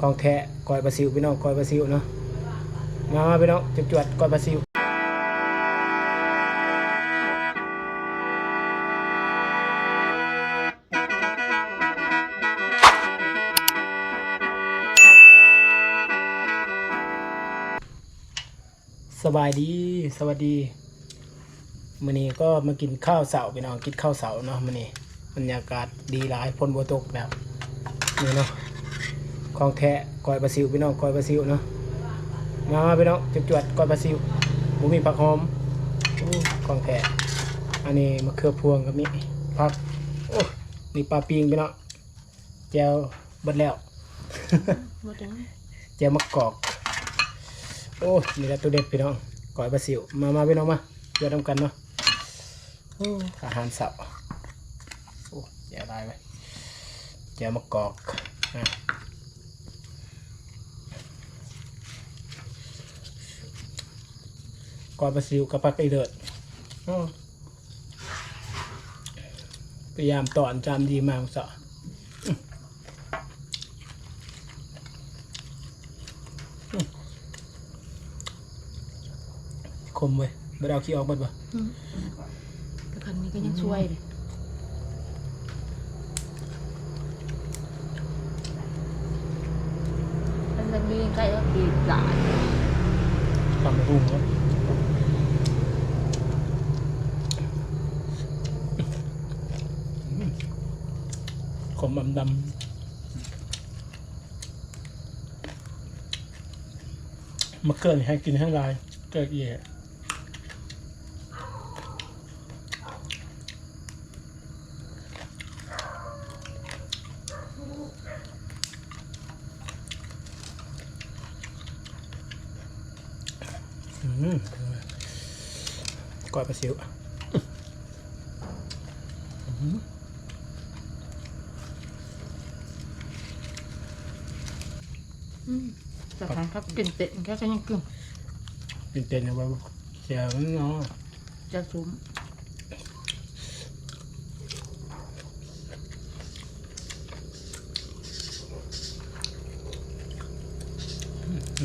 ของแท้ก้อยปลาซิวพี่น้องก้อยปลาซิวเนาะมามาพี่น้องจวดก้อยปลาซิวสบายดีสวัสดีมื้อนี้ก็มากินข้าวเสาพี่น้องกินข้าวเสาเนาะมื้อนี้บรรยากาศดีหลายฝนบ่ตกแบบนี่เนาะ ของแท้ก้อยปลาซิวพี่น้องก้อยปลาซิวเนาะมามาพี่น้องจวดๆก้อยปลาซิวหมูมีผักหอมอู้ของแท้อันนี้มะเขือพวงกับนี่ผักโอ้นี่ปลาปิงพี่น้องแจวเบดแล้วหมดแล้วแจวมะกอกโอ้นี่แหละตัวเด็ดพี่น้องก้อยปลาซิวมามาพี่น้องมาเดี๋ยวทำกันเนาะโอ้อาหารสับโอ้แจวได้ไหมแจวมะกอกอะ ก่อนปลาซิวกับปลาไก่เดือดอ้อพยายามตอนจามดีมากสะอื้ออื้อคมเว้ยไม่ได้เอาขี้ออกหมดปะแต่คันนี้ก็ยังช่วยเลยมันจะมีใกล้ก็ดีหลายทำให้รุ่งครับ ขมดำดำมะเขือนี่ให้กินให้ลายเกิดเย่อืมก้อยปลาซิวอื้อ แต่คันครับกินเต็มแค่ก็ยังกึ่งเป็นเต็นเลยว่าเสียมันเนาะจะซุ้ม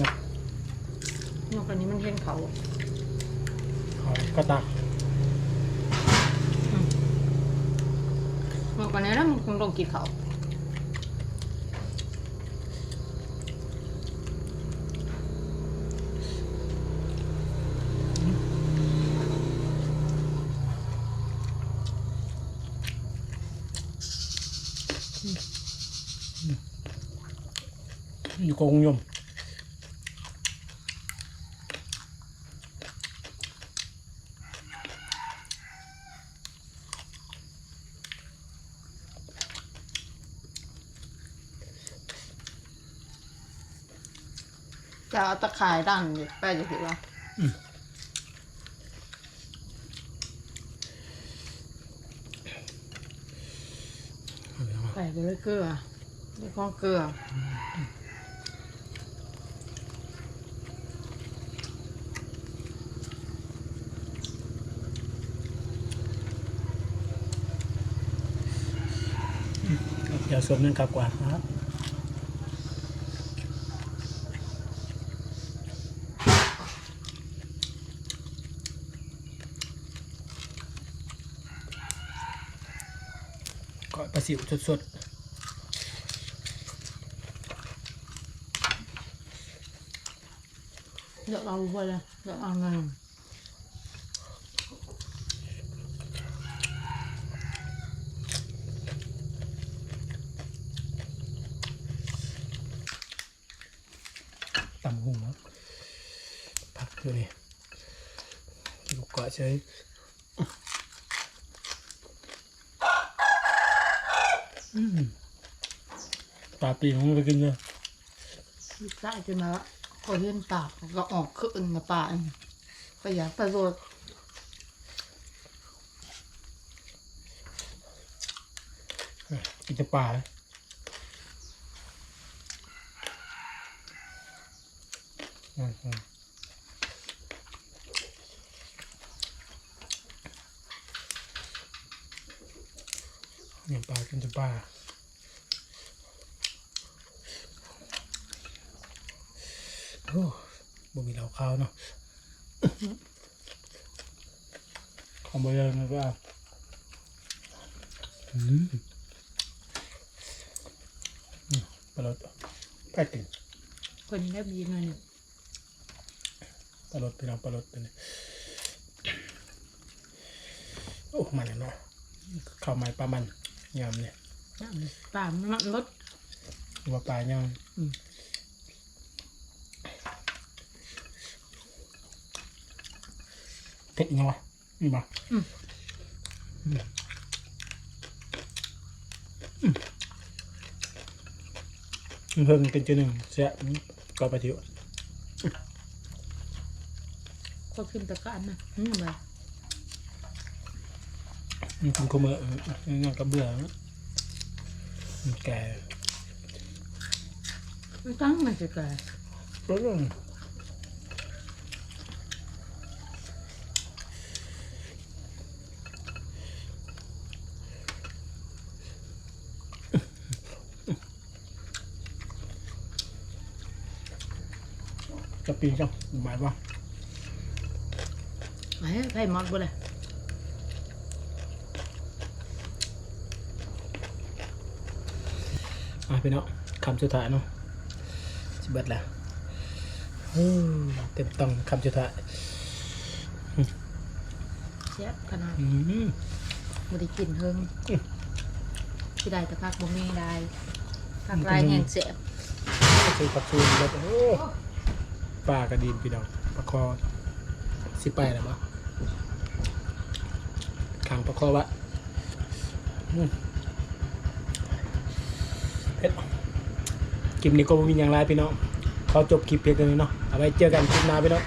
นะนอกจากนี้มันเห็นเขาขอก็ตักนอกจากนี้แล้วมันคงต้องกินเขา อยู่กงยมจะเอาตะข่ายดันอยู่ไปจะถือว่าเอาไปเอามาไปไปเลยเกลือด้วยข้องเกลือ เดี๋ยว สวมนั่นกากว่าครับก้อยปลาซิวสดๆเดี๋ยวเราไปเลยเดี๋ยวเอาเงิน ตำหุ่งครับผักตัวนี้กินลูกเกาะเฉยอืมปลาปีกมันไปกินเลยใส่จนมาพอเห็นปากก็ออกขึ้นมาปากก็อยากประโยชน์กินแต่ปลาเลยอืมอืม เนี่ยปลากินแต่ปลาโอ้บ่มีเหล้าขาวเนาะของบริเวณมันก็อืมอืมปลาลดไปติ่งคนได้บีมาเนี่ย ปลาลดพี่น้องปลาลดตัวนี้โอ้มันเนาะข้าวไม้ปลามันยำเนี่ยน้ำปลามันรสหรือว่าปลายำอืมเผ็ดยังวะนี่บ่อืมเพิ่งเป็นจุดหนึ่งเสียก็ไปทิ้ว ก็ขึ้นตะการนะอืมแบบมันเป็นคุมเออนั่นก็เบื่อแล้วมันแก่ไม่ตั้งมันจะแก่เรื่องจะปีนจังหมายว่า ไอ้ไผ่หมดบ่เลยอะพี่เนาะคำสุดท้ายเนาะสิเบิดแล้วฮู้เต็มต้องคำสุดท้ายแซ่บขนาดอืมบ่ได้กินเฮิงอืมที่ได้แต่พักบ่มีได้พักลายแห้งแซ่บใส่ผักชูนแบบโอ้ปลากระดินพี่น้องปลาคอสิไปแล้วปะ ขางประคอวะอืมเผ็ดคลิปนี้ก็มีอย่างไรพี่น้องขอจบคลิปเพียงเท่านี้เนาะเอาไว้เจอกันคลิปหน้าพี่น้อง